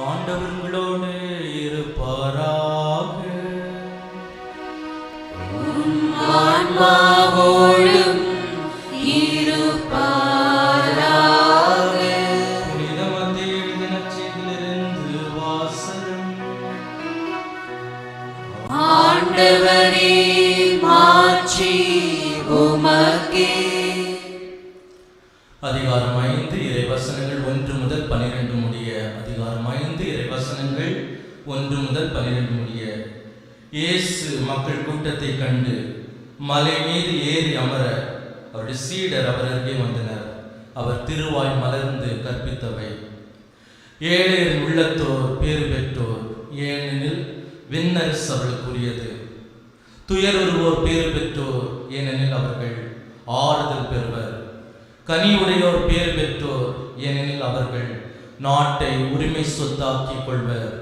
ஆண்டவர்களோடு இருப்பாராக. ஆன்மாவோடும் இருப்பாராக. புனித மத்திய எழுதின செய்திலிருந்து வாசகம் ஆண்டவரே மாற்றி உமக்கே. அதிகாரம் ஐந்து இறைவசனங்கள் ஒன்று முதல் பன்னிரெண்டு முடிய அதிகாரம் ஐந்து வசனங்கள் ஒன்று முதல் பன்னிரண்டு முடிய இயேசு மக்கள் கூட்டத்தை கண்டு மலை மீது ஏறி அமர அவருடைய சீடர் அவர் அருகே வந்தனர். அவர் திருவாய் மலர்ந்து கற்பித்தவை. ஏழையர் உள்ளத்தோர் பேறு பெற்றோர் ஏனெனில் விண்ணரசு அவர்களுக்குரியது. துயருருவோர் பேறு பெற்றோர் ஏனெனில் அவர்கள் ஆறுதல் பெறுவர். கனியுடையோர் பேறு பெற்றோர் ஏனெனில் அவர்கள் நாட்டை உரிமை சொத்தாக்கிக் கொள்வர்.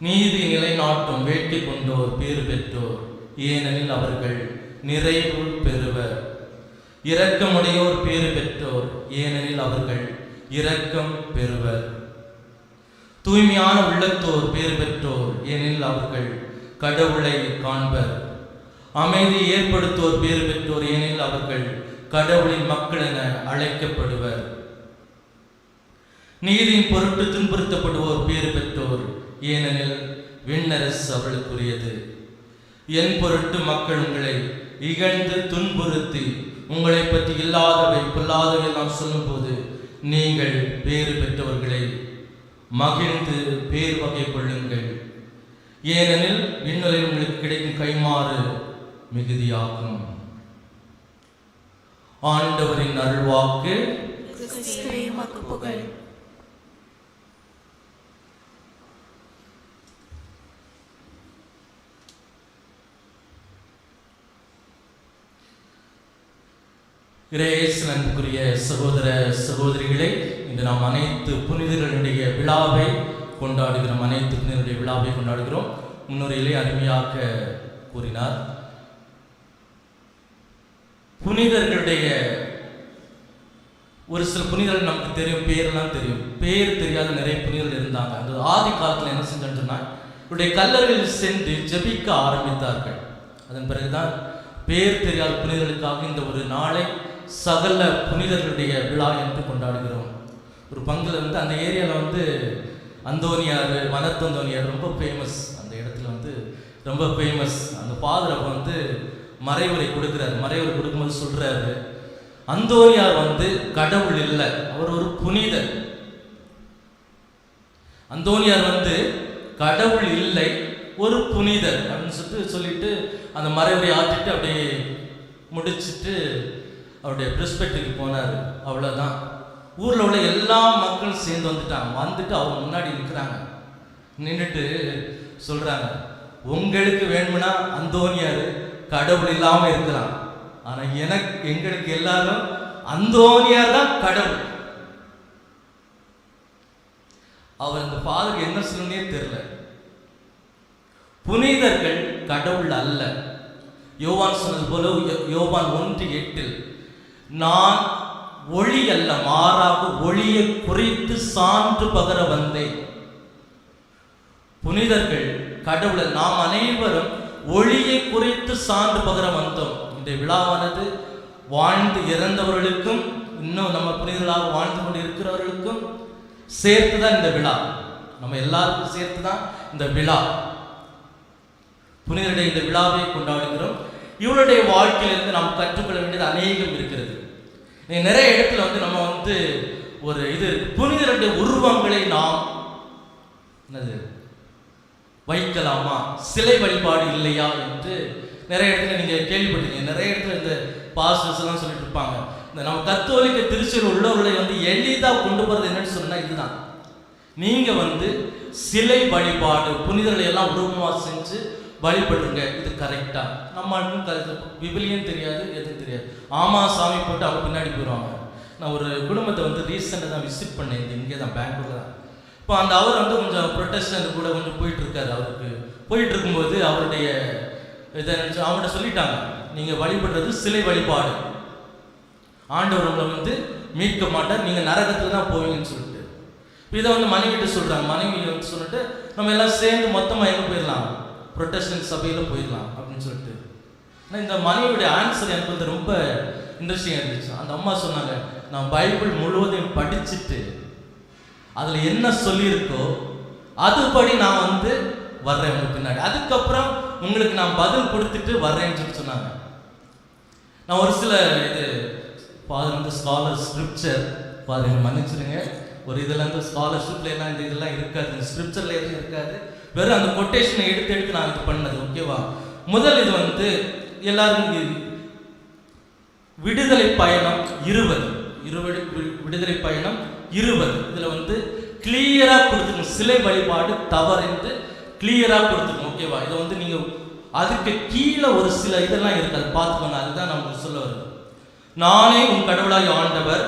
நீதி நிலைநாட்டும் வேட்டி கொண்டோர் பேறு பெற்றோர் ஏனெனில் அவர்கள் நிறைவு பெறுவர். இரக்கமுடையோர் பேறு பெற்றோர் ஏனெனில் அவர்கள் இரக்கம் பெறுவர். தூய்மையான உள்ளத்தோர் பேறு பெற்றோர் ஏனெனில் அவர்கள் கடவுளை காண்பர். அமைதி ஏற்படுத்தோர் பேறு பெற்றோர் ஏனெனில் அவர்கள் கடவுளின் மக்கள் என அழைக்கப்படுவர். நீரின் பொருட்டு துன்புறுத்தப்படுவோர் பேறு பெற்றோர். ஏனெனில் விண்ணரசு அவர்களுக்குரியது. என் பொருட்டு மக்கள் உங்களை இகழ்ந்து துன்புறுத்தி உங்களை பற்றி இல்லாதவை பொல்லாதவை நாம் சொல்லும்போது நீங்கள் பேறு பெற்றவர்களை மகிழ்ந்து பேர் வகை கொள்ளுங்கள். ஏனெனில் விண்ணுலகில் உங்களுக்கு கிடைக்கும் கைமாறு மிகுதியாகும். ஆண்டவரின் அருள்வாக்கு புகழ் இரேசு அன்புக்குரிய சகோதர சகோதரிகளே இன்று நாம் அனைத்து புனிதர்களுடைய விழாவை கொண்டாடுகிறோம் அனைத்து புனிதர்களுடைய விழாவை கொண்டாடுகிறோம். முன்னுரையிலே அருமையாக கூறினார். புனிதர்களுடைய ஒரு சில புனிதர்கள் நமக்கு தெரியும் பேர்லாம் தெரியும். பேர் தெரியாத நிறைய புனிதர்கள் இருந்தாங்க. அந்த ஆதி காலத்தில் என்ன செஞ்சோன்னு சொன்னால் இவருடைய கல்லறையில் சென்று ஜெபிக்க ஆரம்பித்தார்கள். அதன் பிறகுதான் பேர் தெரியாத புனிதர்களுக்காக இந்த ஒரு நாளை சகல புனிதர்களுடைய விழா என்று கொண்டாடுகிறோம். ஒரு பங்குல வந்து அந்த ஏரியாவில் வந்து அந்தோனியார் வனத்தந்தோனியார் ரொம்ப ஃபேமஸ் அந்த இடத்துல வந்து ரொம்ப ஃபேமஸ் அந்த ஃபாதர் அப்போ வந்து மறைவுரை கொடுக்குறாரு. மறைவுரை கொடுக்கும்போது சொல்கிறாரு அந்தோனியார் வந்து கடவுள் இல்லை. அவர் ஒரு புனிதர். அந்தோனியார் வந்து கடவுள் இல்லை ஒரு புனிதர். அப்படின்னு சொல்லிட்டு சொல்லிட்டு அந்த மறைவுரை ஆற்றிட்டு அப்படியே முடிச்சிட்டு அவருடைய பிரிஸ்பெக்டுக்கு போனார். அவ்வளோதான் ஊரில் உள்ள எல்லா மக்களும் சேர்ந்து வந்துட்டாங்க. வந்துட்டு அவங்க முன்னாடி நிற்கிறாங்க நின்றுட்டு சொல்கிறாங்க உங்களுக்கு வேணும்னா அந்தோனியார் கடவுள் இல்லாமல் இருக்கலாம். ஆனால் எனக்கு எங்களுக்கு எல்லாரும் அந்தோனியார் தான் கடவுள். அவர் அந்த ஃபாதருக்கு என்ன சொல்லணும்னே தெரில புனிதர்கள் கடவுள் அல்ல. யோவான் சொன்னது போல யோ- யோவான் ஒன்று எட்டில் நான் ஒளி அல்ல மாறாக ஒளியை குறித்து சான்று பகர வந்தேன். புனிதர்கள் கடவுளை நாம் அனைவரும் ஒளியை குறித்து சான்று பகர வந்தோம். இந்த விழாவானது வாழ்ந்து இறந்தவர்களுக்கும் இன்னும் நம்ம புனிதர்களாக வாழ்ந்து கொண்டு இருக்கிறவர்களுக்கும் சேர்த்து தான் இந்த விழா. நம்ம எல்லாருக்கும் சேர்த்து தான் இந்த விழா. புனிதருடைய இந்த விழாவை கொண்டாடுகிறோம். இவருடைய வாழ்க்கையிலிருந்து நாம் கற்றுக்கொள்ள வேண்டியது அநேகம் இருக்கிறது. நிறைய இடத்துல வந்து நம்ம வந்து ஒரு இது புனிதருடைய உருவங்களை நாம் என்னது? வைக்கலாமா? சிலை வழிபாடு இல்லையா என்று நிறைய இடத்துல நீங்க கேள்விப்பட்டீங்க நிறைய இடத்துல இந்த பாஸ்டர்ஸ் எல்லாம் சொல்லிட்டு இருப்பாங்க. இந்த நம்ம கத்தோலிக்க திருச்சியில் உள்ளவர்களை வந்து எளிதாக கொண்டு போறது என்னன்னு சொன்னா இதுதான். நீங்க வந்து சிலை வழிபாடு புனிதர்களை எல்லாம் உருவமா செஞ்சு வழிபடுங்க. இது கரெக்டா நம்மளுக்கும் கருத்து விபிலியும் தெரியாது எதுவும் தெரியாது. ஆமா சாமி போட்டு அவங்க பின்னாடி போயிடுவாங்க நான் ஒரு குடும்பத்தை வந்து ரீசெண்டாக தான் விசிட் பண்ணேன். இந்த இங்கே தான் பெங்களூர் தான். இப்போ அந்த அவர் வந்து கொஞ்சம் ப்ரொட்டஸ்டன் கூட கொஞ்சம் போயிட்டு இருக்காரு அவருக்கு. போயிட்டு இருக்கும்போது அவருடைய இதை நினச்சி அவங்கள்ட்ட சொல்லிட்டாங்க. நீங்கள் வழிபடுறது சிலை வழிபாடு. ஆண்டவர் உங்களை வந்து மீட்க மாட்டார். நீங்கள் நரகத்தில் தான் போவீங்கன்னு சொல்லிட்டு. இதை வந்து மனைவிட்டு சொல்கிறாங்க மனைவி வந்து சொல்லிட்டு நம்ம எல்லாம் சேர்ந்து மொத்தமாக எங்கே போயிடலாம்? ப்ரொட்டஸ்டன் சபையில் போயிடலாம் அப்படின்னு சொல்லிட்டு. ஆனால் இந்த மனைவியுடைய ஆன்சர் எனக்கு வந்து ரொம்ப இன்ட்ரெஸ்டிங்காக இருந்துச்சு. அந்த அம்மா சொன்னாங்க நான் பைபிள் முழுவதையும் படிச்சுட்டு அதில் என்ன சொல்லியிருக்கோ அதுபடி நான் வந்து வர்றேன் உங்களுக்கு பின்னாடி. அதுக்கப்புறம் உங்களுக்கு நான் பதில் கொடுத்துட்டு வர்றேன்னு சொல்லி சொன்னாங்க. நான் ஒரு சில இது ஃபாதர் வந்து ஸ்காலர் ஸ்கிரிப்சர் ஃபாதர் மன்னிச்சிருங்க. ஒரு இதில் வந்து ஸ்காலர்ஷிப்ல எல்லாம் இந்த இதெல்லாம் இருக்காது. இந்த ஸ்கிரிப்சர்ல எதுவும் இருக்காது. வெறும் அந்த கொட்டேஷனை எடுத்து எடுத்து நான் இது பண்ணது ஓகேவா முதல் இது வந்து எல்லாரும் விடுதலை பயணம் இருபது. இருபது விடுதலை பயணம் இருபது. இதில் வந்து கிளியராக கொடுத்துக்கணும். சிலை வழிபாடு தவறுந்து கிளியராக கொடுத்துக்கணும் ஓகேவா இதை வந்து நீங்கள் அதுக்கு கீழே ஒரு சில இதெல்லாம் இருக்காது அதை பார்த்துக்கோங்க. அதுதான் நான் உங்களுக்கு சொல்ல வருது நானே உன் கடவுளாய் ஆண்டவர்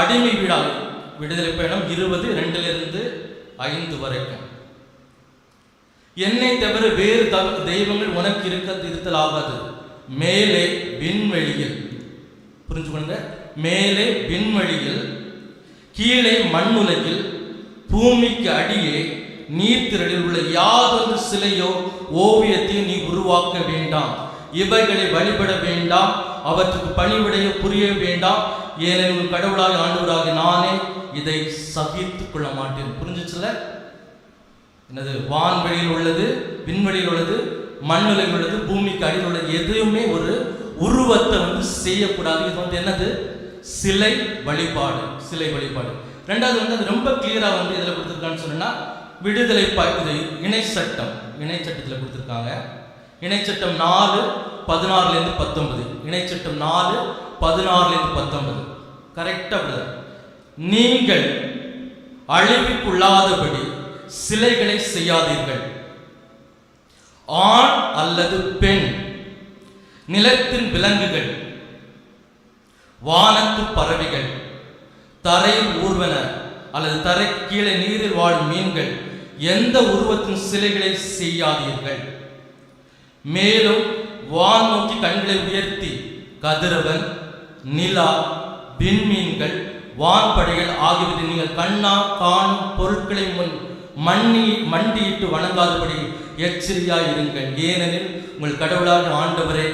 அடிமை வீடாகும் விடுதலை பயணம் இருபது ரெண்டிலிருந்து ஐந்து வரைக்கும். என்னை தவிர வேறு தவ தெய்வங்கள் உனக்கு இருக்க இருத்தல் ஆகாது மேலே விண்வெளியில் புரிஞ்சுக்கொள்ளுங்க. மேலே விண்வெளியில் கீழே மண்ணுலகில் பூமிக்கு அடியே நீர்த்திரளில் உள்ள யாதொரு சிலையோ ஓவியத்தை நீ உருவாக்க வேண்டாம். இவைகளை வழிபட வேண்டாம். அவற்றுக்கு பணிவிடைய புரிய வேண்டாம். ஏனெனில் கடவுளாக ஆண்டவராக நானே இதை சகித்துக் கொள்ள மாட்டேன். புரிஞ்சுச்சுல என்னது வான்வெளியில் உள்ளது விண்வெளியில் உள்ளது மண்ணுலகில் உள்ளது பூமிக்கு அடியில் உள்ளது எதுவுமே ஒரு உருவத்தை வந்து செய்யக்கூடாது. இது வந்து என்னது? சிலை வழிபாடு சிலை வழிபாடு. ரெண்டாவது வந்து அது ரொம்ப கிளியராக வந்து இதில் கொடுத்துருக்கான்னு சொன்னா விடுதலை ப இது இணை சட்டம். இணை சட்டத்தில் கொடுத்துருக்காங்க. இணை சட்டம் நாலு பதினாறுலேருந்து பத்தொன்பது. இணை சட்டம் நாலு பதினாறுலேருந்து பத்தொன்பது. பத்தொன்பது கரெக்டா நீங்கள் அழிவுக்குள்ளாதபடி சிலைகளை செய்யாதீர்கள். ஆண் அல்லது பெண் நிலத்தின் விலங்குகள் வானத்து பறவைகள் தரையில் ஊர்வன அல்லது தரை கீழே நீரில் வாழும் மீன்கள் எந்த உருவத்தின் சிலைகளை செய்யாதீர்கள். மேலும் வான் நோக்கி கண்களை உயர்த்தி கதிரவன் நிலா விண்மீன்கள் வான்படைகள் ஆகியவற்றை நீங்கள் கண்ணா காணும் பொருட்களை முன் மண்ணி மண்டியிட்டு வணங்காதபடி எச்சரியாய் இருங்கள். ஏனெனில் உங்கள் கடவுளாக ஆண்டவரே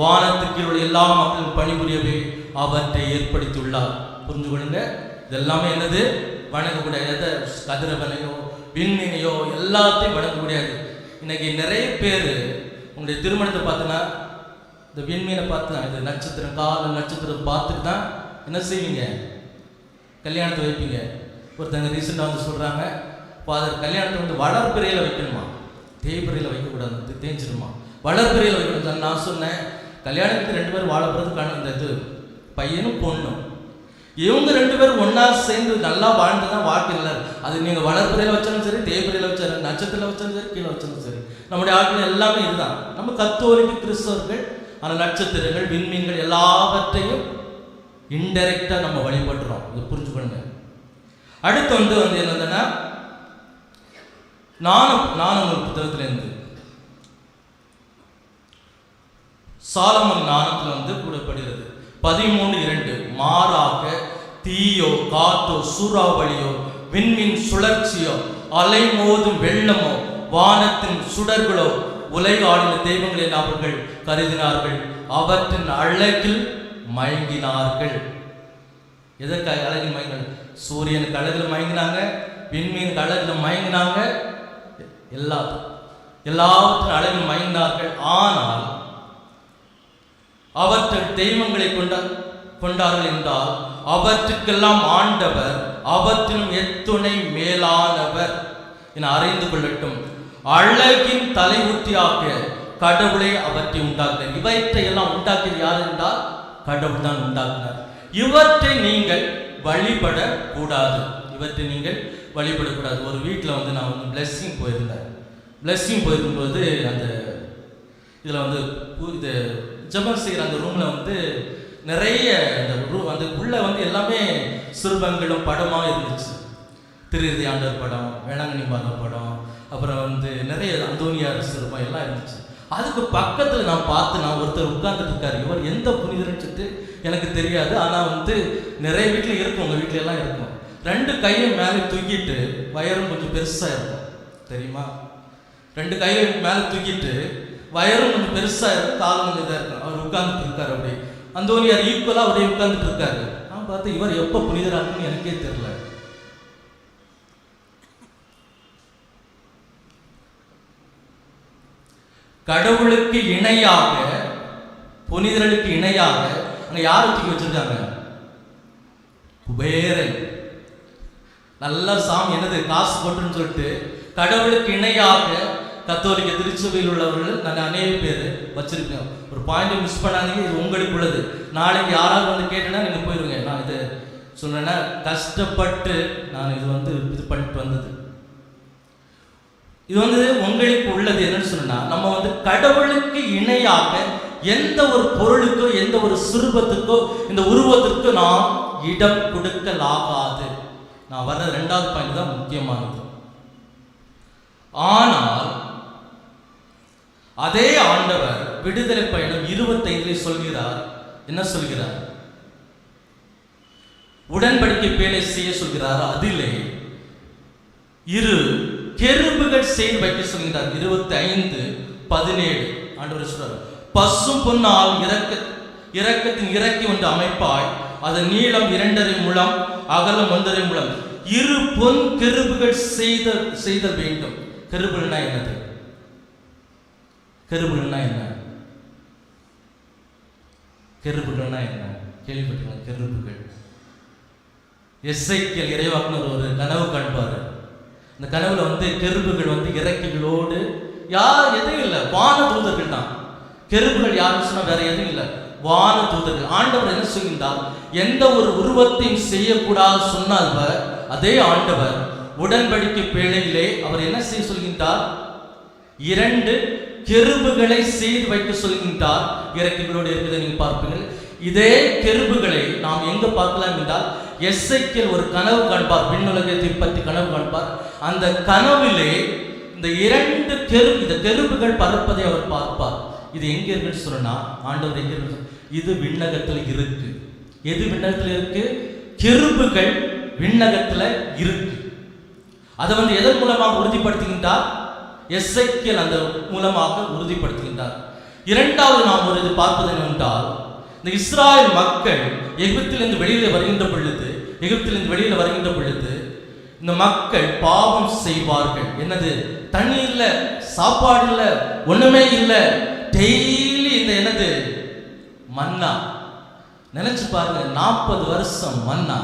வானத்துக்கு உள்ள எல்லா மக்களும் பணிபுரியவே அவற்றை ஏற்படுத்தியுள்ளார். புரிஞ்சு கொள்ளுங்க? இதெல்லாமே என்னது? வணங்கக்கூடிய எதை? கதிரவனையோ விண்மீனையோ எல்லாத்தையும் வணங்க முடியாது இன்னைக்கு நிறைய பேர் உங்களுடைய திருமணத்தை பார்த்தனா இந்த விண்மீனை பார்த்து இந்த இது நட்சத்திரம் கால நட்சத்திரம் பார்த்துட்டு தான் என்ன செய்வீங்க? கல்யாணத்தை வைப்பீங்க. ஒருத்தங்க ரீசெண்டாக வந்து சொல்கிறாங்க ஃபாதர் கல்யாணத்தை வந்து வளர்பிறையில் வைக்கணுமா? தேய்பிறையில் வைக்கக்கூடாது தே- தேய்ஞ்சிருமா வளர்பிறையில் வைக்கணும் சார் நான் சொன்னேன் கல்யாணத்துக்கு ரெண்டு பேரும் வாழ இந்த இது பையனும் பொண்ணும். இவங்க ரெண்டு பேரும் ஒன்றா சேர்ந்து நல்லா வாழ்ந்து தான் வாழ்க்கை நல்லா அது நீங்கள் வளர்ப்புறையில் வச்சாலும் சரி தேய்பிரையில் வச்சாலும் நட்சத்திரத்தில் வச்சாலும் சரி கீழே வச்சாலும் சரி நம்முடைய ஆட்கள் எல்லாமே இதுதான். நம்ம கத்தோலிக்கு கிறிஸ்தவர்கள் அந்த நட்சத்திரங்கள் விண்மீன்கள் எல்லாவற்றையும் இன்டெரக்டாக நம்ம வழிபடுறோம். புரிஞ்சு பண்ண அடுத்து வந்து வந்து என்னதுன்னா நானும் நானும் ஒரு புத்தகத்திலேருந்து சாலமன் நாணத்தில் வந்து கூடப்படுகிறது பதிமூணு இரண்டு மாறாக தீயோ காற்றோ சூறாவளியோ விண்மின் சுழற்சியோ அலைமோதும் வெள்ளமோ வானத்தின் சுடர்களோ உலக ஆடின தெய்வங்களில் அவர்கள் கருதினார்கள். அவற்றின் அழகில் மயங்கினார்கள். எதற்காக அழகில் மயங்கினாங்க? சூரியனுக்கு அழகில் மயங்கினாங்க விண்மீன் கழகில் மயங்கினாங்க. எல்லா எல்லாவற்றின் அழகில் மயங்கினார்கள். ஆனால் அவற்றின் தெய்வங்களை கொண்ட கொண்டார்கள் என்றால் அவற்றுக்கெல்லாம் ஆண்டவர் அவற்றிலும் எத்துணை மேலானவர் என அறிந்து கொள்ளட்டும். அழகின் தலைமுத்தியாக கடவுளை அவற்றை உண்டாக்கினார் இவற்றை எல்லாம் உண்டாக்கியது யார் என்றால் கடவுள் தான் உண்டாக்குனார். இவற்றை நீங்கள் வழிபடக்கூடாது இவற்றை நீங்கள் வழிபடக்கூடாது ஒரு வீட்டில் வந்து நான் வந்து பிளெஸ்ஸிங் போயிருந்தேன். பிளெஸ்ஸிங் போயிருக்கும்போது அந்த இதில் வந்து இது ஜபம் செய்கிற அந்த ரூமில் வந்து நிறைய அந்த ரூம் அந்த உள்ளே வந்து எல்லாமே சிறுபங்களும் படமாக இருந்துச்சு. திருதி ஆண்டர் படம் வேளாங்கண்ணி மாதம் படம் அப்புறம் வந்து நிறைய அந்தோனியார் சிறுபம் எல்லாம் இருந்துச்சு. அதுக்கு பக்கத்தில் நான் பார்த்து நான் ஒருத்தர் உட்கார்ந்துட்டு இருக்காரு. இவர் எந்த புனிதர்னு சொல்லிட்டு எனக்கு தெரியாது. ஆனால் வந்து நிறைய வீட்டில் இருக்கும். உங்கள் வீட்டில எல்லாம் இருக்கும். ரெண்டு கையை மேலே தூக்கிட்டு வயரும் கொஞ்சம் பெருசாக இருக்கும். தெரியுமா? ரெண்டு கையை மேலே தூக்கிட்டு வயரும் கொஞ்சம் பெருசாக இருக்கும். காலும் கொஞ்சம் இதாக இருக்கும். அவர் உட்கார்ந்துட்டு இருக்காரு அப்படி அந்தோனியார் ஈக்குவலாக அப்படியே உட்கார்ந்துட்டு இருக்காரு. நான் பார்த்து இவர் எப்போ புனிதராக்குன்னு எனக்கே தெரியல. கடவுளுக்கு இணையாக புனிதர்களுக்கு இணையாக அங்க யார் தூக்கி வச்சிருக்காங்க? குபேரன். நல்ல சாமி என்னது காசு போட்டுன்னு சொல்லிட்டு கடவுளுக்கு இணையாக கத்தோலிக்க திருச்சபையில் உள்ளவர்கள் நான் அநேக பேர் வச்சிருக்கேன் ஒரு பாயிண்ட் மிஸ் பண்ணாதீங்க இது உங்களுக்கு உள்ளது. நாளைக்கு யாராவது வந்து கேட்டேன்னா நீங்க போயிடுங்க நான் இது சொன்னேன்னா கஷ்டப்பட்டு நான் இது வந்து இது பண்ணிட்டு வந்தது. இது வந்து உங்களுக்கு உள்ளது என்னன்னு சொன்னா நம்ம வந்து கடவுளுக்கு இணையாக எந்த ஒரு பொருளுக்கோ எந்த ஒரு சிறுபத்துக்கோ இந்த உருவத்திற்கோ நாம் இடம் கொடுக்கலாகாது. நான் வர்ற ரெண்டாவது பாயிண்ட் தான் முக்கியமானது. ஆனால் அதே ஆண்டவர் விடுதலை பயணம் இருபத்தைந்திலே சொல்கிறார். என்ன சொல்கிறார்? உடன்படிக்கை பேலை செய்ய சொல்கிறார். அதிலே இரு கெருபுகள் செய்து வைக்க சொல்கிறார் இருபத்தி ஐந்து பதினேழு. ஆண்டவர் சொல்றார். பசும் பொன்னால் இறக்க இறக்கத்தின் இறக்கி ஒன்று அமைப்பாய். அதன் நீளம் இரண்டரை முழம் அகலம் ஒன்றரை முழம். இரு பொன் கெருபுகள் செய்த செய்த வேண்டும். கெருபுகள்னா என்னது? கெருபுகள்னா என்ன? கெருபுகள்னா என்ன? கேள்விப்பட்டிருக்கேன் கெருபுகள். எஸ்ஐக்கியல் இறைவாக்குனர் ஒரு கனவு காண்பாரு. இந்த கனவுல வந்து கெருபுகள் வந்து இறக்கிகளோடு யார் எதுவும் இல்லை வான தூதர்கள் தான். கெருபுகள் யாருன்னு சொன்னால் வேற எதுவும் இல்லை. வான தூதர்கள். ஆண்டவர் என்ன சொல்கின்றார்? எந்த ஒரு உருவத்தையும் செய்யக்கூடாது சொன்னார் அதே ஆண்டவர் உடன்படிக்கை பேழையிலே அவர் என்ன செய்ய சொல்கின்றார்? இரண்டு கெருபுகளை செய்து வைக்க சொல்கின்றார். இறக்கைகளோடு இருக்கிறதை நீங்க பார்ப்பீர்கள். இதே கெருபுகளை நாம் எங்க பார்க்கலாம் என்றால் எஸ்ஐக்கில் ஒரு கனவு காண்பார். விண்ணுலகத்தை பற்றி கனவு காண்பார். அந்த கனவிலே இந்த இரண்டு கெரு இந்த கெருபுகள் பறப்பதை அவர் பார்ப்பார். இது எங்கே இருக்குன்னு சொன்னா ஆண்டவர் எங்கே இருக்கு இது விண்ணகத்தில் இருக்கு. எது விண்ணகத்தில் இருக்கு? கெருப்புகள் விண்ணகத்தில் இருக்கு. அதை வந்து எதன் மூலமாக உறுதிப்படுத்துகின்றார்? எஸ்ஐக்கியல் அந்த மூலமாக உறுதிப்படுத்துகின்றார். இரண்டாவது நாம் ஒரு இது பார்ப்பது என்னவென்றால் இந்த இஸ்ராயல் மக்கள் எகிப்திலிருந்து வெளியில வருகின்ற பொழுது எகிப்திலிருந்து வெளியில வருகின்ற பொழுது இந்த மக்கள் பாவம் செய்வார்கள். என்னது? தண்ணி இல்லை சாப்பாடு இல்லை ஒண்ணுமே இல்லை. டெய்லி இந்த என்னது? மன்னா நினைச்சு பாருங்க நாற்பது வருஷம் மன்னா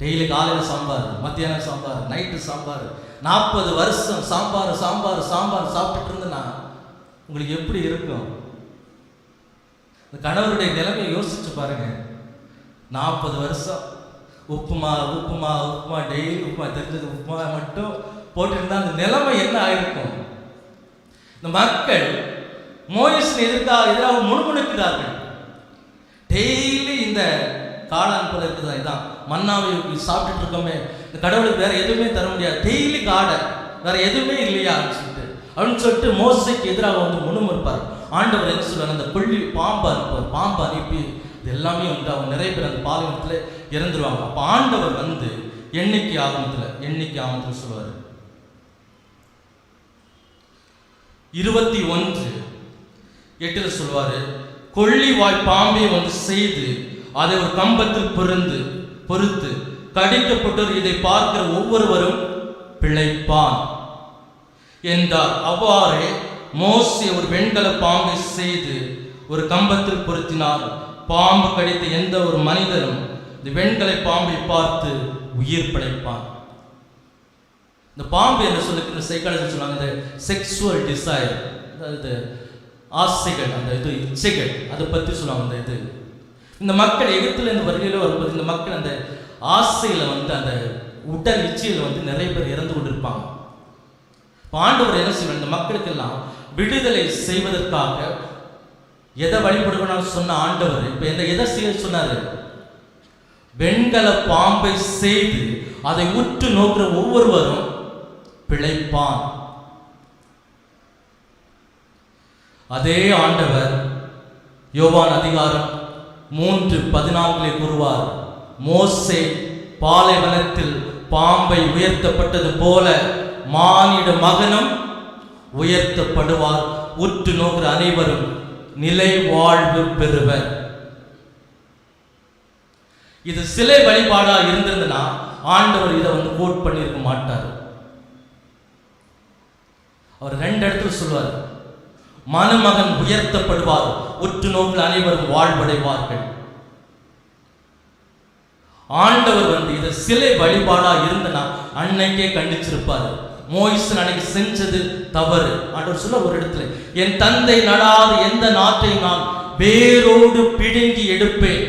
டெய்லி காலையில் சாம்பார் மத்தியானம் சாம்பார் நைட்டு சாம்பார். நாற்பது வருஷம் சாம்பார் சாம்பார் சாம்பார் சாப்பிட்டு இருந்தேன்னா உங்களுக்கு எப்படி இருக்கும்? இந்த கணவருடைய நிலைமையை யோசிச்சு பாருங்க. நாற்பது வருஷம். உப்புமா உப்புமா உப்புமா டெய்லி உப்புமா தெரிஞ்சது உப்புமா மட்டும் போட்டிருந்தா அந்த நிலைமை என்ன ஆயிருக்கும்? இந்த மக்கள் மோயிஸ் எதிர்க்காக எதிராக முணுமுணுக்கிறார்கள். டெய்லி இந்த காளான் போல இருக்குதா இதான். மன்னாவை சாப்பிட்டுட்டு இருக்கோமே. இந்த கடவுளுக்கு வேற எதுவுமே தர முடியாது. டெய்லி காடை. வேற எதுவுமே இல்லையா அப்படின்னு சொல்லிட்டு. அப்படின்னு சொல்லிட்டு மோசைக்கு எதிராக வந்து முணுமுறுப்பார் ஆண்டவர் என்ன சொல்லுவாங்க அந்த கொள்ளி பாம்பா இருப்பார் பாம்பு அனுப்பி இது எல்லாமே வந்து அவங்க நிறைய பேர் அந்த பாலைவனத்தில் இறந்துருவாங்க. அப்போ ஆண்டவர் வந்து எண்ணிக்கை ஆகமத்தில் எண்ணிக்கை ஆகமத்தில் சொல்லுவார்? இருபத்தி ஒன்று எட்டதை சொல்லுவார் கொள்ளி வாய் பாம்பை வந்து செய்து அதை ஒரு கம்பத்தில் பொருந்து பொறுத்து கடிக்கப்பட்டோர் இதை பார்க்கிற ஒவ்வொருவரும் பிழைப்பான் என்றார். அவ்வாறே மோசே ஒரு வெண்கல பாம்பை செய்து ஒரு கம்பத்தில் பொருத்தினார். பாம்பு கடித்த எந்த ஒரு மனிதரும் இந்த வெண்கலை பாம்பை பார்த்து உயிர் பிழைப்பான். இந்த பாம்பு என்ன சொல்லுகிற சைக்காலஜி சொல்லுவாங்க இந்த செக்ஸுவல் டிசைர் அதாவது ஆசைகள் அந்த இது இச்சைகள் அதை பற்றி சொல்லுவாங்க அந்த இது. இந்த மக்கள் எகிப்துல இந்த வருகையில் வரும்போது இந்த மக்கள் அந்த ஆசையில் வந்து அந்த உடல் இச்சையில் வந்து நிறைய பேர் இறந்து கொண்டிருப்பாங்க. பாண்டவர் ஆண்டவர் என்ன செய்வார்? இந்த மக்களுக்கெல்லாம் விடுதலை செய்வதற்காக எதை வழிபடுவனாலும் சொன்ன ஆண்டவர் இப்போ எந்த எதை செய்ய சொன்னார்? வெண்கல பாம்பை செய்து அதை உற்று நோக்கிற ஒவ்வொருவரும் பிழைப்பான். அதே ஆண்டவர் யோவான் அதிகாரம் மூன்று பதினான்கிலே கூறுவார் மோசே பாலைவனத்தில் பாம்பை உயர்த்தப்பட்டது போல மானிட மகனும் உயர்த்தப்படுவார். உற்று நோக்கிற அனைவரும் நிலை வாழ்வு பெறுவர். இது சிலை வழிபாடா இருந்ததுன்னா ஆண்டவர் இதை வந்து கோட் பண்ணியிருக்க மாட்டார். அவர் ரெண்டு இடத்துல சொல்லுவார். மணமகன் உயர்த்தப்படுவார் உற்று நோக்கில் அனைவரும் வாழ்வடைவார்கள். ஆண்டவர் வந்து இதை சிலை வழிபாடா இருந்தனா அன்னைக்கே கண்டிச்சிருப்பாரு. மோயிசன் அன்னைக்கு செஞ்சது தவறு. ஆண்டவர் சொல்ல ஒரு இடத்துல என் தந்தை நடாத எந்த நாட்டை நான் வேரோடு பிடுங்கி எடுப்பேன்.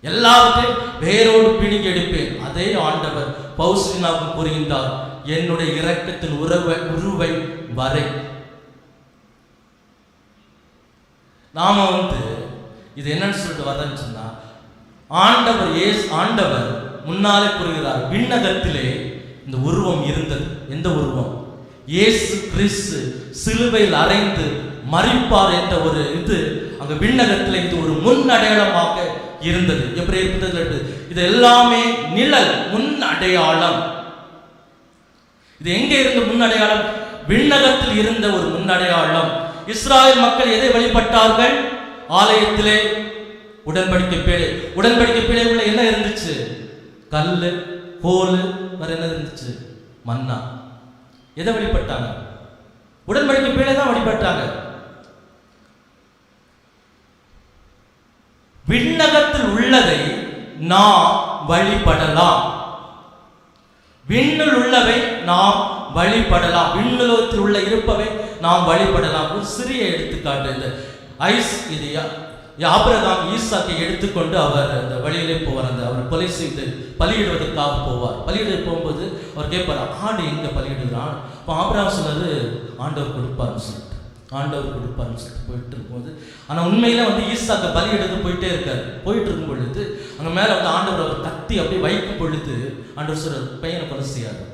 எல்லாவற்றையும் வேரோடு பிடுங்கி எடுப்பேன். அதே ஆண்டவர் பௌஸ்லினாவுக்கு கூறுகின்றார் என்னுடைய இரக்கத்தின் உறவை உருவை வரை. நாம வந்து இது என்னன்னு சொல்லிட்டு வரேன்னு சொன்னா ஆண்டவர் ஏஸ் ஆண்டவர் முன்னாலே கூறுகிறார் விண்ணகத்திலே இந்த உருவம் இருந்தது. எந்த உருவம்? இயேசு கிறிஸ்து சிலுவையில் அரைந்து மறிப்பார் என்ற ஒரு இது அங்க விண்ணகத்தில் இது ஒரு முன் அடையாளமாக இருந்தது எப்படி இருந்தது இது எல்லாமே நிழல் முன் அடையாளம் இது எங்கே இருந்த முன்னடையாளம்? விண்ணகத்தில் இருந்த ஒரு முன் அடையாளம் இஸ்ராயல் மக்கள் எதை வழிபட்டார்கள்? ஆலயத்திலே உடன்படிக்கை பேழை. உடன்படிக்கை பேழை உள்ள என்ன இருந்துச்சு? கல்லு. கோல் வேற என்ன இருந்துச்சு? மன்னா. எதை வழிபட்டாங்க? உடன்படிக்கை பேழை தான் வழிபட்டாங்க. விண்ணகத்தில் உள்ளதை நாம் வழிபடலாம். விண்ணில் உள்ளவை நாம் வழிபடலாம். விண்ணுலகத்தில் உள்ள இருப்பவை நாம் வழிபடலாம். ஒரு சிறிய எடுத்துக்காட்டு இந்த ஐஸ் இது ஆபிரகாம் ஈசாக்கை எடுத்துக்கொண்டு அவர் அந்த வழியிலே போவார். அந்த அவர் கொலை செய்து பலியிடுவதற்காக போவார். பலியிட போகும்போது அவர் கேட்பார் ஆடு எங்கே பலியிடுகிறான்? அப்போ ஆபிரகாம் சொன்னது ஆண்டவர் கொடுப்பார்னு சொல்லிட்டு ஆண்டவர் கொடுப்பார்னு சொல்லிட்டு போயிட்டு இருக்கும்போது ஆனால் உண்மையில வந்து ஈசாக்கை பலியிடுறது போயிட்டே இருக்கார். போயிட்டு இருக்கும் பொழுது அங்கே மேலே வந்து ஆண்டவர் அவர் கத்தி அப்படியே வைக்கும் பொழுது ஆண்டவர் சொல்ற பையனை கொலை செய்யாது.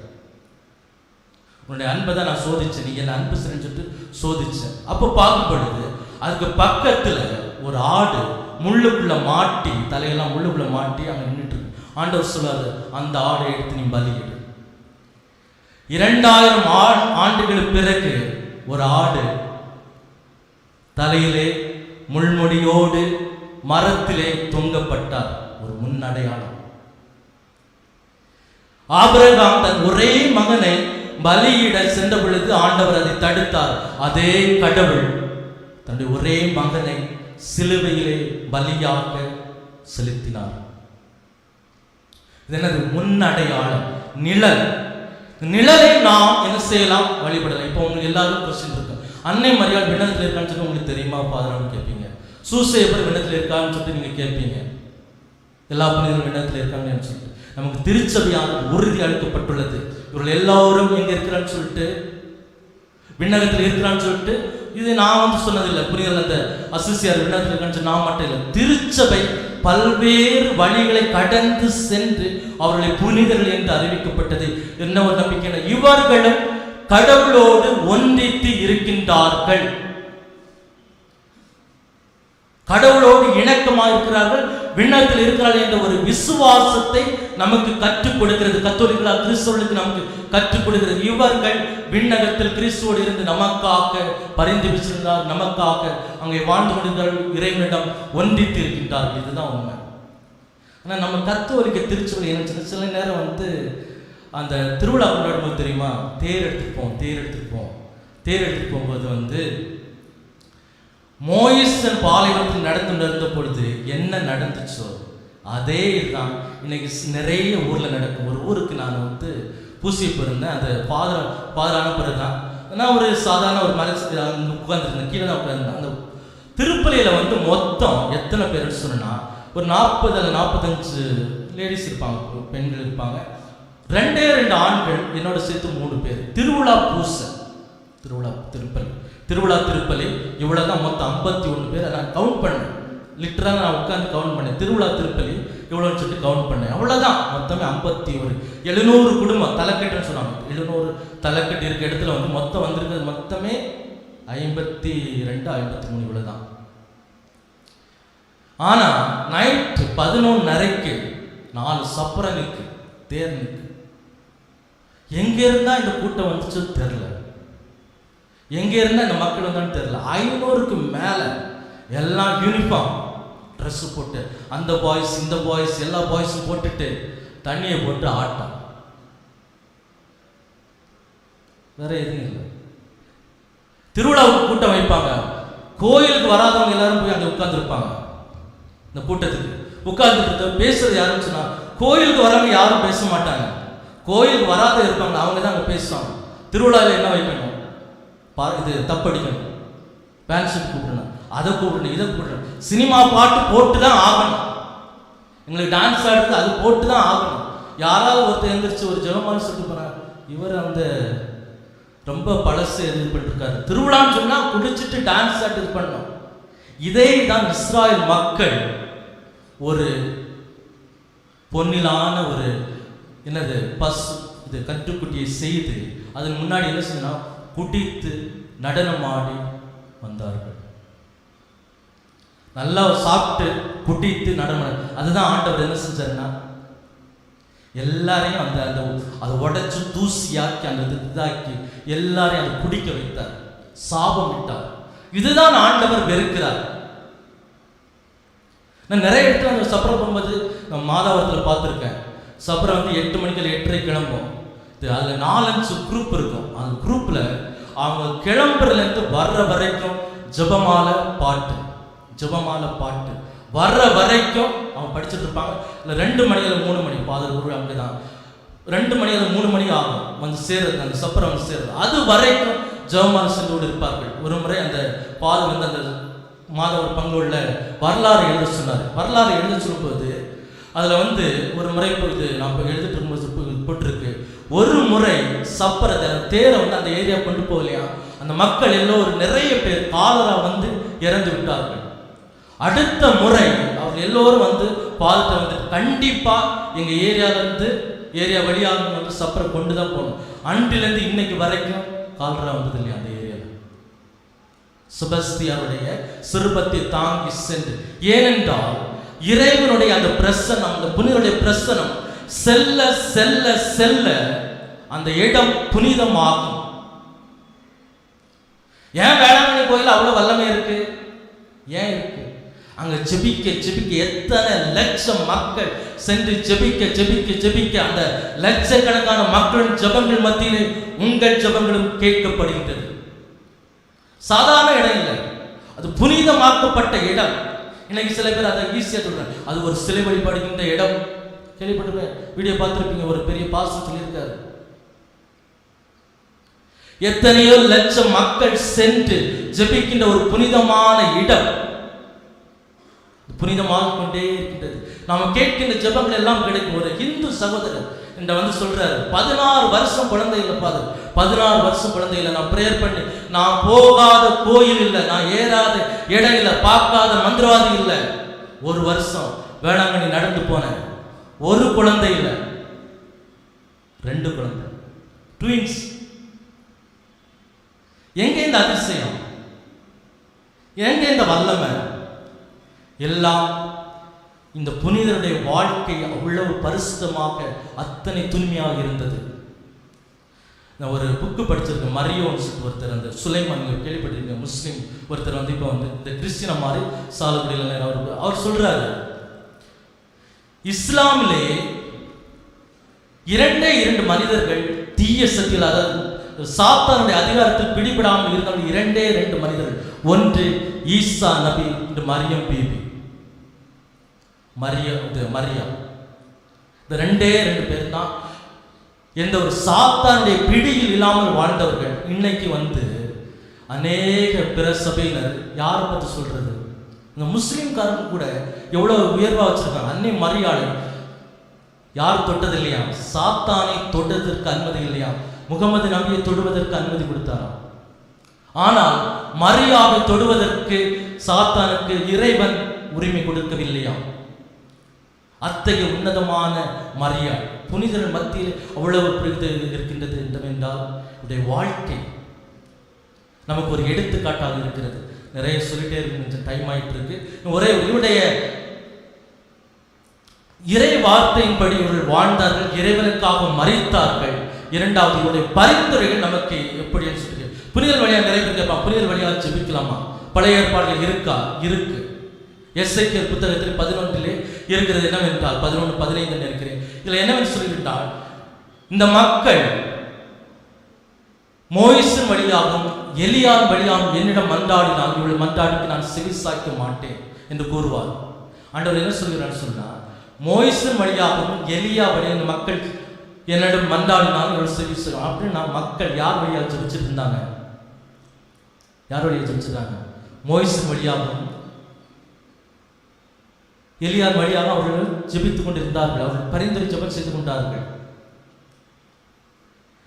உன்னுடைய அன்பை தான் நான் சோதிச்சேன். நீ என்ன அன்பு செஞ்சுட்டு சொல்லிட்டு சோதிச்சேன். அப்போ பார்க்கும் பொழுது அதுக்கு பக்கத்தில் ஒரு ஆடு முள்ளுக்குள்ள மாட்டி தலையெல்லாம் முள்ளுக்குள்ள மாட்டி அங்க நின்றுட்டு இருக்கு. ஆண்டவர் சொல்லாது அந்த ஆடை எடுத்து நீ பலியிடு இரண்டாயிரம் ஆ- ஆண்டுகளுக்கு பிறகு ஒரு ஆடு தலையிலே முள்முடியோடு மரத்திலே தொங்கப்பட்டார். ஒரு முன்னடையாளம். ஆபிரகாம் தன் ஒரே மகனை பலியிட சென்ற பொழுது ஆண்டவர் அதை தடுத்தார். அதே கடவுள் தன்னுடைய ஒரே மகனை சிலுவையிலே பலியாக செலுத்தினார். இது என்னது? முன்னடையாளம். நிழல். நிழலை நாம் என்ன செய்யலாம்? வழிபடலாம். இப்போ உங்களுக்கு எல்லாரும் கொஸ்டின் இருக்கு. அன்னை மரியாள் விண்ணத்தில் இருக்கான்னு சொல்லி உங்களுக்கு தெரியுமா? பாதரான்னு கேட்பீங்க சூசையப்பர் விண்ணத்தில் இருக்கான்னு சொல்லிட்டு நீங்க கேட்பீங்க எல்லா புனிதரும் விண்ணத்தில் இருக்காங்கன்னு சொல்லிட்டு நமக்கு திருச்சபையான உறுதி அளிக்கப்பட்டுள்ளது. இவர்கள் எல்லாரும் எங்க இருக்கிறான்னு சொல்லிட்டு? விண்ணகத்தில் இருக்கிறான்னு சொல்லிட்டு இது நான் வந்து சொன்னதில்லை. புரிதல் அந்த அசிசியார் விண்ணத்தில் இருக்கான்னு நான் மட்டும் இல்லை. திருச்சபை பல்வேறு வழிகளை கடந்து சென்று அவர்களை புனிதர்கள் என்று அறிவிக்கப்பட்டது. என்ன ஒரு நம்பிக்கை இவர்களும் கடவுளோடு ஒன்றித்து இருக்கின்றார்கள். கடவுளோடு இணக்கமாக இருக்கிறார்கள் விண்ணகத்தில் இருக்கிறார்கள் என்ற ஒரு விசுவாசத்தை நமக்கு கற்றுக் கொடுக்கிறது. கத்தோலிக்கலால் கிறிஸ்தவர்களுக்கு நமக்கு கற்றுக் கொடுக்கிறது. இவர்கள் விண்ணகத்தில் கிறிஸ்துவோடு இருந்து நமக்காக பரிந்து வச்சிருந்தார் நமக்காக அங்கே வாழ்ந்து கொண்டிருந்தார்கள் இறைவனிடம் ஒன்றித்து இருக்கின்றார்கள் இதுதான் உண்மை. ஆனால் நம்ம கத்தோலிக்க திருச்சபை என்ன சில நேரம் வந்து அந்த திருவிழா கொண்டாடும்போது தெரியுமா? தேர் எடுத்துட்டு போவோம் தேர் எடுத்துட்டு போவோம். தேர் எடுத்துட்டு போகும்போது வந்து மோயிசன் பாலைவனத்தில் நடந்து நடந்த பொழுது என்ன நடந்துச்சோ அதே தான் இன்னைக்கு நிறைய ஊரில் நடக்கும். ஒரு ஊருக்கு நான் வந்து பூசி போயிருந்தேன் அந்த பாதர் பாதரான பிறகு தான். நான் ஒரு சாதாரண ஒரு மலை உட்காந்துருந்தேன் கீழே தான் உட்காந்துருந்தேன் அந்த திருப்பலியில் வந்து மொத்தம் எத்தனை பேர் சொன்னா ஒரு நாற்பது அல்ல நாற்பத்தஞ்சு லேடிஸ் இருப்பாங்க பெண்கள் இருப்பாங்க. ரெண்டே ரெண்டு ஆண்கள் என்னோட சேர்த்து மூணு பேர். திருவிழா பூசை திருவிழா திருப்பலி. திருவிழா திருப்பலி இவ்வளோதான் மொத்தம் ஐம்பத்தி ஒன்று பேர் நான் கவுண்ட் பண்ணேன். லிட்டராக நான் உட்காந்து கவுண்ட் பண்ணேன். திருவிழா திருப்பலி இவ்வளோன்னு சொல்லிட்டு கவுண்ட் பண்ணேன். அவ்வளோதான் மொத்தமே ஐம்பத்தி ஒரு எழுநூறு குடும்பம் தலைக்கட்டுன்னு சொன்னாங்க. எழுநூறு தலைக்கட்டு இருக்க இடத்துல வந்து மொத்தம் வந்திருக்கிறது மொத்தமே ஐம்பத்தி ரெண்டு ஐம்பத்தி மூணு இவ்வளோதான் ஆனால் நைட்டு பதினொன்றரைக்கு நாலு சப்பரனுக்கு தேர்னுக்கு எங்கே இருந்தால் இந்த கூட்டம் வந்துச்சு தெரில எங்கே இருந்தால் இந்த மக்கள் வந்தாலும் தெரியல. ஐநூறுக்கு மேலே எல்லாம் யூனிஃபார்ம் ட்ரெஸ்ஸு போட்டு அந்த பாய்ஸ் இந்த பாய்ஸ் எல்லா பாய்ஸும் போட்டுட்டு தண்ணியை போட்டு ஆட்டம். வேற எதுவும் இல்லை. திருவிழாவுக்கு கூட்டம் வைப்பாங்க. கோயிலுக்கு வராதவங்க எல்லாரும் போய் அங்கே உட்காந்துருப்பாங்க இந்த கூட்டத்துக்கு உட்கார்ந்துட்டு பேசுறது யாருன்னு சொன்னா கோயிலுக்கு வரவங்க யாரும் பேச மாட்டாங்க. கோயிலுக்கு வராத இருப்பாங்க அவங்க தான் அங்கே பேசுவாங்க. திருவிழாவில் என்ன வைப்பாங்க பா இது தப்படிக்கணும். பேண்ட் கூப்பிடணும் அதை கூப்பிடணும் இதை கூப்பிடணும். சினிமா பாட்டு போட்டு தான் ஆகணும். எங்களுக்கு டான்ஸ் ஆடுறது அது போட்டு தான் ஆகணும். யாராவது ஒருத்தர் எந்திரிச்சு ஒரு ஜெபமானு சொல்லிட்டு போனார் இவர் அந்த ரொம்ப பழசு இது பண்ணிருக்காரு திருவிழான்னு சொன்னால் குடிச்சிட்டு டான்ஸ் ஆட்டு இது பண்ணணும். இதே தான் இஸ்ராயல் மக்கள் ஒரு பொன்னிலான ஒரு என்னது பஸ் இது கட்டுக்குட்டியை செய்து அதன் முன்னாடி என்ன செய்யணும் குடித்து நடனமாடி வந்தார்கள். நல்லா சாப்பிட்டு குட்டித்து நடனம் அதுதான் ஆண்டவர் என்ன செஞ்சாருன்னா எல்லாரையும் அந்த அந்த அதை உடைச்சு தூசியாக்கி அந்த இதாக்கி எல்லாரையும் அதை குடிக்க வைத்தார். சாபம் விட்டார். இதுதான் ஆண்டவர் வெறுக்கிறார். நான் நிறைய இடத்துல அந்த சப்பரம் போகும்போது நான் மாதாவரத்தில் பார்த்துருக்கேன். சப்பரம் வந்து எட்டு மணிக்கு எட்டரை கிளம்பும். இது அதில் நாலஞ்சு குரூப் இருக்கும். அந்த குரூப்பில் அவங்க கிளம்புறதுலேருந்து வர்ற வரைக்கும் ஜெபமால பாட்டு ஜெபமால பாட்டு. வர்ற வரைக்கும் அவங்க படிச்சுட்டு இருப்பாங்க. இல்லை ரெண்டு மணி மூணு மணி பாதர் குரு அப்படிதான் ரெண்டு மணி அல்லது மூணு மணி ஆகும் வந்து சேருறது அந்த சப்பரம் வந்து சேர்றது. அது வரைக்கும் ஜெபமால சென்றோடு இருப்பார்கள். ஒரு முறை அந்த பாதர் வந்து அந்த மாதவர் பங்குள்ள வரலாறு எழுத சொன்னார். வரலாறு எழுத சொல்லும்போது அதில் வந்து ஒரு முறை இப்போ இது நம்ம எழுதிட்டு இருக்கும்போது போட்டிருக்கு ஒரு முறை சப்பரத்தை தேரை வந்து அந்த ஏரியா கொண்டு போகலையா? அந்த மக்கள் எல்லோரும் நிறைய பேர் காலரா வந்து இறந்து விட்டார்கள். அடுத்த முறை அவர் எல்லோரும் வந்து பாதத்தை வந்து கண்டிப்பா எங்க ஏரியால இருந்து ஏரியா வழியாக வந்து சப்பரை கொண்டு தான் போகணும். அன்றிலிருந்து இன்னைக்கு வரைக்கும் கால்ரா வந்தது இல்லையா அந்த ஏரியாவில் சுபஸ்தியாருடைய சிறுபத்தை தாங்கி சென்று. ஏனென்றால் இறைவனுடைய அந்த பிரசனம் அந்த புனிதனுடைய பிரசனம் செல்ல செல்ல செல்ல அந்த இடம் புனிதமாகும். ஏன் வேளாங்கண்ணி கோயில் அவ்வளவு வல்லமை இருக்கு? ஏன் இருக்கு? அங்க ஜெபிக்க ஜெபிக்க எத்தனை லட்சம் மக்கள் சென்று ஜெபிக்க ஜெபிக்க ஜெபிக்க அந்த லட்சக்கணக்கான மக்களின் ஜபங்கள் மத்தியில் உங்கள் ஜெபங்களும் கேட்கப்படுகின்றது. சாதாரண இடம் இல்லை. அது புனிதமாக்கப்பட்ட இடம். இன்னைக்கு சில பேர் அதை ஈஸியாக சொல்றாங்க. அது ஒரு சிலை வழிபடுகின்ற இடம். கேள்விப்பட்டிருப்பேன். வீடியோ பார்த்துருப்பீங்க. ஒரு பெரிய பாஸ்டர் சொல்லியிருக்காரு. எத்தனையோ லட்சம் மக்கள் சென்று ஜெபிக்கின்ற ஒரு புனிதமான இடம். புனிதமாக கொண்டே இருக்கின்றது. நாம கேட்கின்ற ஜெபங்கள் எல்லாம் கிடைக்கும். ஒரு இந்து சகோதரர் என்ற வந்து சொல்றாரு பதினாறு வருஷம் குழந்தை இல்லை பாது பதினாறு வருஷம் குழந்தை இல்லை நான் ப்ரேயர் பண்ணி நான் போகாத கோயில் இல்லை நான் ஏறாத இடம் இல்லை பார்க்காத மந்திரவாதி இல்லை. ஒரு வருஷம் வேளாங்கண்ணி நடந்து போனேன் ஒரு குழந்தை இல்லை. ரெண்டு குழந்தை. ட்வின்ஸ் எங்க இந்த அதிசயம்? எங்க இந்த வல்லமை? எல்லாம் இந்த புனிதருடைய வாழ்க்கை அவ்வளவு பரிசுத்தமாக அத்தனை தூய்மையாக இருந்தது. நான் ஒரு புக்கு படிச்சிருக்கேன். மரியோன்னு சொல்லிட்டு ஒருத்தர் அந்த சுலைமான் நீங்க கேள்விப்பட்டிருக்கீங்க முஸ்லீம் ஒருத்தர் வந்து இப்போ வந்து இந்த கிறிஸ்டின மாதிரி சாலக்குடியில் அவர் அவர் சொல்கிறாரு இஸ்லாமிலே இரண்டே இரண்டு மனிதர்கள் தீய சக்தியில் அதாவது சாத்தானுடைய அதிகாரத்தில் பிடிபடாமல் இருந்தவர்கள் இரண்டே இரண்டு மனிதர்கள். ஒன்று ஈசா நபி என்று மரியம் பேபி. மரியம் இது மரியா. இந்த ரெண்டே ரெண்டு பேர் தான் எந்த ஒரு சாத்தானுடைய பிடியில் இல்லாமல் வாழ்ந்தவர்கள். இன்னைக்கு வந்து அநேக பிற சபையினர் யாரை பற்றி சொல்றது? இந்த முஸ்லீம்காரங்க கூட எவ்வளவு உயர்வா வச்சிருக்காங்க? அன்னை மரியாதை. யார் தொட்டது இல்லையா சாத்தானை தொட்டதற்கு அனுமதி இல்லையா? முகமது நபியை தொடுவதற்கு அனுமதி கொடுத்தாராம் ஆனால் மரியாதை தொடுவதற்கு சாத்தானுக்கு இறைவன் உரிமை கொடுக்கவில்லையா? அத்தகைய உன்னதமான மரியா புனிதர் மத்தியில் அவ்வளவு புரிந்து இருக்கின்றது என்றால் உடைய வாழ்க்கை நமக்கு ஒரு எடுத்துக்காட்டாக இருக்கிறது. நிறைய சொல்லிட்டே இருக்கு. டைம் ஆயிட்டு இருக்கு ஒரே இவருடைய இறை வார்த்தையின்படி இவர்கள் வாழ்ந்தார்கள். இறைவனுக்காக மறித்தார்கள். இரண்டாவது இவருடைய பரிந்துரைகள் நமக்கு எப்படி சொல்லி புனிதர் வழியாக நிறைய பேர் கேட்பான் புனிதர் வழியாக ஜெபிக்கலாமா? பழைய ஏற்பாடுகள் இருக்கா? இருக்கு. எஸ்ஐக்கியர் புத்தகத்தில் பதினொன்றிலே இருக்கிறது என்னவென்றால் பதினொன்று பதினைந்து இருக்கிறேன் இதில் என்னவென்று சொல்லிவிட்டால் இந்த மக்கள் மோயிசின் வழியாகவும் எலியான் வழியாகவும் என்னிடம் மன்றாடினால் இவள் மன்றாடிக்கு நான் செவி மாட்டேன் என்று கூறுவார். ஆண்டவர் என்ன சொல்கிறான்னு சொன்னால் மோயிசின் வழியாகவும் எலியா வழியாக மக்கள் என்னிடம் மன்றாடினால் இவள் சிகிச்சை அப்படின்னு நான் மக்கள் யார் வழியாக ஜெபிச்சிட்டு இருந்தாங்க யார் வழியாக ஜெபிச்சிருக்காங்க மோயிசின் வழியாகவும் எலியார் வழியாக அவர்கள் ஜெபித்துக் கொண்டிருந்தார்கள். அவர்கள் பரிந்துரை ஜெபம் செய்து கொண்டார்கள்.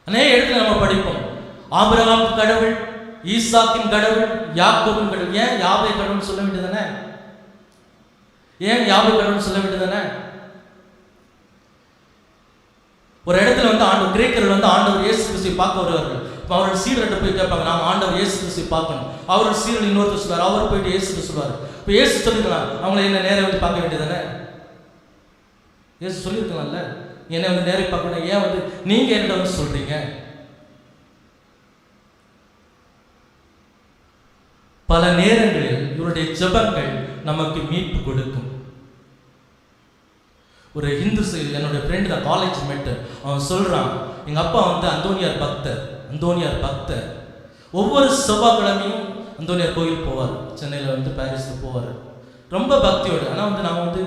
அநேக இடத்துல நம்ம படிப்போம். ஆபிரகாம் கடவுள் ஈசாக்கின் கடவுள் யாக்கோவின் கடவுள். ஏன் யாவை கடவுள் சொல்ல வேண்டியதானே ஏன் யாவை கடவுள் சொல்ல வேண்டியதானே ஒரு இடத்துல வந்து ஆண்டவர் கிரேக்கர்கள் வந்து ஆண்டவர் இயேசு கிறிஸ்துவை பார்க்க வருவார்கள். இப்போ அவர்கள் சீடர்கிட்ட போய் கேட்பாங்க நாம் ஆண்டவர் இயேசு கிறிஸ்துவை பார்க்கணும். அவர்கள் சீடர் இன்னொருத்தர் சொல்வார் அவர் போயிட்டு இயேசு சொல்வார். இப்போ இயேசு சொல்லிக்கலாம் அவங்களை என்ன நேரம் வந்து பார்க்க வேண்டியதானே இயேசு சொல்லியிருக்கலாம்ல என்னை வந்து நேரம் பார்க்கணும் ஏன் வந்து நீங்கள் என்ன வந்து சொல்கிறீங்க பல நேரங்களில் இவருடைய ஜபங்கள் நமக்கு மீட்பு கொடுக்கும். ஒரு ஹிந்து சைடு ஃப்ரெண்டு நான் காலேஜ் மேட்டு அவன் சொல்கிறான் எங்கள் அப்பா வந்து அந்தோனியார் பக்தர் அந்தோனியார் பக்தர். ஒவ்வொரு செவ்வாய்க்கிழமையும் அந்தோனியார் கோயில் போவார். சென்னையில் வந்து பாரிஸ்க்கு போவார். ரொம்ப பக்தியோடு. ஆனால் வந்து நான் வந்து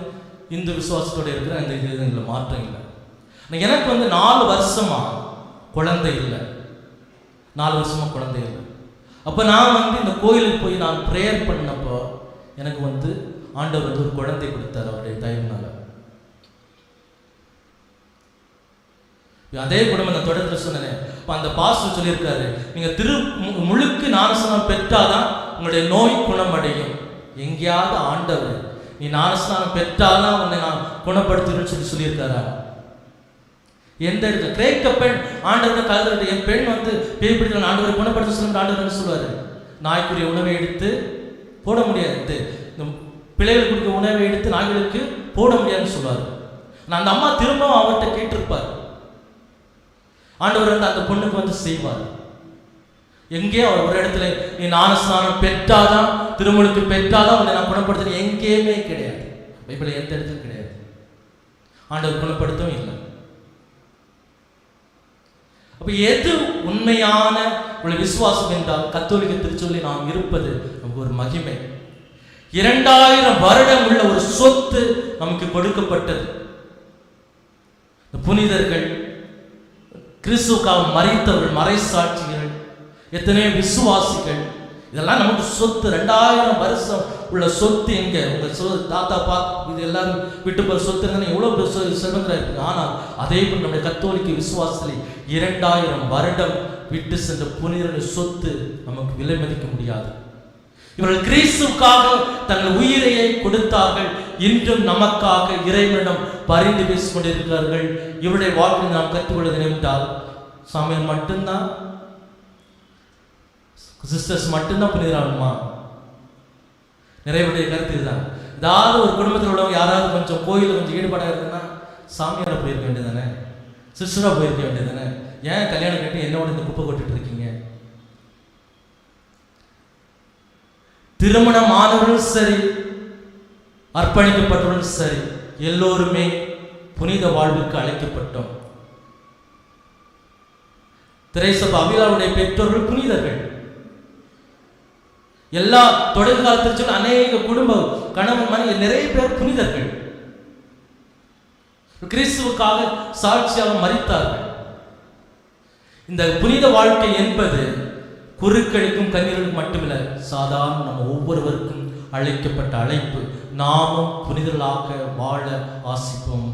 இந்து விசுவாசத்தோடு இருக்கிற இந்த இது இதில் மாற்றம் இல்லை. எனக்கு வந்து நாலு வருஷமா குழந்தை இல்லை. நாலு வருஷமா குழந்தை இல்லை. அப்போ நான் வந்து இந்த கோயிலுக்கு போய் நான் ப்ரேயர் பண்ணப்போ எனக்கு வந்து ஆண்டவர் வந்து ஒரு குழந்தை கொடுத்தார் அவருடைய தயவுனால. அதே குடும்பம் நான் தொடர்ந்து சொன்னேன். இப்போ அந்த பாஸ்டர் சொல்லியிருக்காரு நீங்க திரு மு- முழுக்கு ஞானஸ்நானம் பெற்றாதான் உங்களுடைய நோய் குணம் அடையும் எங்கேயாவது ஆண்டவர் நீ ஞானஸ்நானம் பெற்றாதான் உன்னை நான் குணப்படுத்துவேன்னு சொல்லி சொல்லியிருக்காரா? எந்த இடத்துல? கிரேக்க பெண். ஆண்டவர் கலந்துட்டு என் பெண் வந்து பேய் பிடிக்கிற ஆண்டவர் குணப்படுத்த சொல்லுங்க ஆண்டவர் சொல்லுவார்? நாய்க்குரிய உணவை எடுத்து போட முடியாது. இந்த பிள்ளைகளுக்கு கொடுக்க உணவை எடுத்து நாய்களுக்கு போட முடியாதுன்னு சொல்லுவார். நான் அந்த அம்மா திரும்பவும் அவர்கிட்ட கேட்டிருப்பார். ஆண்டவர் வந்து அந்த பொண்ணுக்கு வந்து செய்வார். எங்கேயோ அவர் ஒரு இடத்துல நீ ஞானஸ்நானம் பெற்றாதான் திருமணுக்கு பெற்றாதான் உன்னை நான் குணப்படுத்துறேன். எங்கேயுமே கிடையாது. பைபிள் எந்த இடத்துலையும் கிடையாது. ஆண்டவர் குணப்படுத்தவும் இல்லை. அப்போ எது உண்மையான உள்ள விசுவாசம் என்றால் கத்தோலிக்க திருச்சொல்லி நாம் இருப்பது நமக்கு ஒரு மகிமை. இரண்டாயிரம் வருடம் உள்ள ஒரு சொத்து நமக்கு கொடுக்கப்பட்டது. இந்த புனிதர்கள் கிறிஸ்துக்காக மறைத்தவர்கள் மறைசாட்சிகள் எத்தனையோ விசுவாசிகள் இதெல்லாம் நமக்கு சொத்து. ரெண்டாயிரம் வருஷம் உள்ள சொத்து எங்க? உங்க சொ தாத்தா பா இது எல்லாரும் விட்டு போற சொத்து இருந்தா எவ்வளவு செல்வங்களா இருக்கு ஆனால் அதே போல் நம்முடைய கத்தோலிக்க விசுவாசத்தில் இரண்டாயிரம் வருடம் விட்டு சென்ற புனிதருடைய சொத்து நமக்கு விலை மதிக்க முடியாது. இவர்கள் கிறிஸ்துக்காக தங்கள் உயிரையை கொடுத்தார்கள். இன்றும் நமக்காக இறைவனிடம் பரிந்து பேசிக் கொண்டிருக்கிறார்கள். இவருடைய வாழ்க்கையில் நாம் கற்றுக்கொள்வது என்றால் சாமியார் மட்டும்தான் சிஸ்டர்ஸ் மட்டும்தான் புனிதராகுமா? நிறைய கருத்து இதுதான். ஏதாவது ஒரு குடும்பத்தில் உள்ளவங்க யாராவது கொஞ்சம் கோயில் கொஞ்சம் ஈடுபாடாக இருக்குன்னா சாமியாரை போயிருக்க வேண்டியதானே சிஸ்டராக போயிருக்க வேண்டியதானே ஏன் கல்யாணம் கட்டி என்னோட இந்த குப்பை கொட்டிட்டு இருக்கீங்க? திருமணம் ஆனவர்களும் சரி அர்ப்பணிக்கப்பட்டவர்களும் சரி எல்லோருமே புனித வாழ்வுக்கு அழைக்கப்பட்டோம். திரைசபா அபிலாவுடைய பெற்றோர்கள் புனிதர்கள். எல்லா தொழில் காலத்தில் அநேக குடும்பம் கணவன் மனைவி நிறைய பேர் புனிதர்கள். கிறிஸ்துவுக்காக சாட்சியாக மறித்தார்கள் இந்த புனித வாழ்க்கை என்பது குருக்களுக்கும் கண்ணீர்களுக்கும் மட்டுமில்ல சாதாரண நம்ம ஒவ்வொருவருக்கும் அழைக்கப்பட்ட அழைப்பு. நாமும் புனிதர்களாக வாழ ஆசிப்போம்.